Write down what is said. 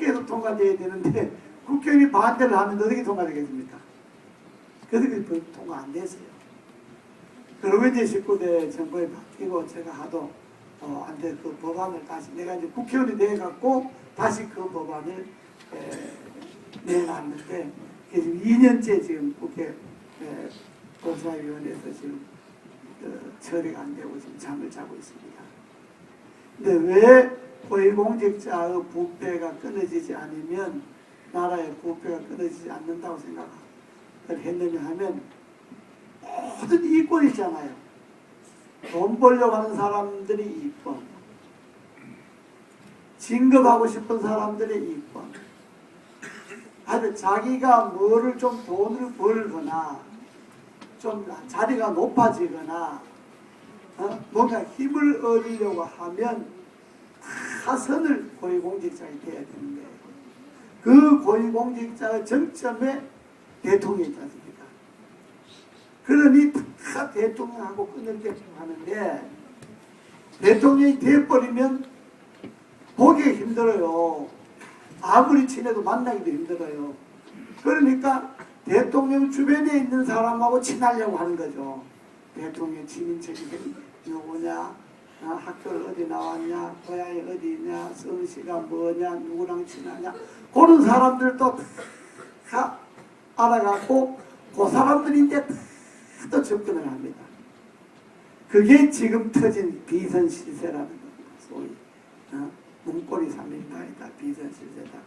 국회에서 통과돼야 되는데 국회의원이 반대를 하면 어떻게 통과되겠습니까? 법 통과 안 됐어요. 그러고 이제 19대 정부에 바뀌고 제가 하도 어, 안돼 그 법안을 다시 내가 이제 국회의원이 돼 갖고 다시 그 법안을 에, 내놨는데 지금 2년째 지금 국회 에, 법사위원회에서 지금 어, 처리가 안 되고 지금 잠을 자고 있습니다. 근데 왜 고위공직자의 부패가 끊어지지 않으면 나라의 부패가 끊어지지 않는다고 생각을 했느냐 하면 모든 이권 있잖아요. 돈 벌려고 하는 사람들이 이권. 진급하고 싶은 사람들의 이권. 하여튼 자기가 뭐를 좀 돈을 벌거나 좀 자리가 높아지거나 어? 뭔가 힘을 얻으려고 하면 다 선을 고위공직자가 돼야 되는 거예요. 그 고위공직자의 정점에 대통령이 있지 않습니까? 그러니 다 대통령하고 끊을 때 하는데 대통령이 돼버리면 보기 힘들어요. 아무리 친해도 만나기도 힘들어요. 그러니까 대통령 주변에 있는 사람하고 친하려고 하는 거죠. 대통령 친인척이 누구냐, 아, 학교를 어디 나왔냐, 고향이 어디냐, 성씨가 뭐냐, 누구랑 친하냐, 그런 사람들도 다 알아갖고 그 사람들인데 다 접근을 합니다. 그게 지금 터진 비선 실세라는 겁니다. 소위 어? 문고리 3인방이다 비선 실세다.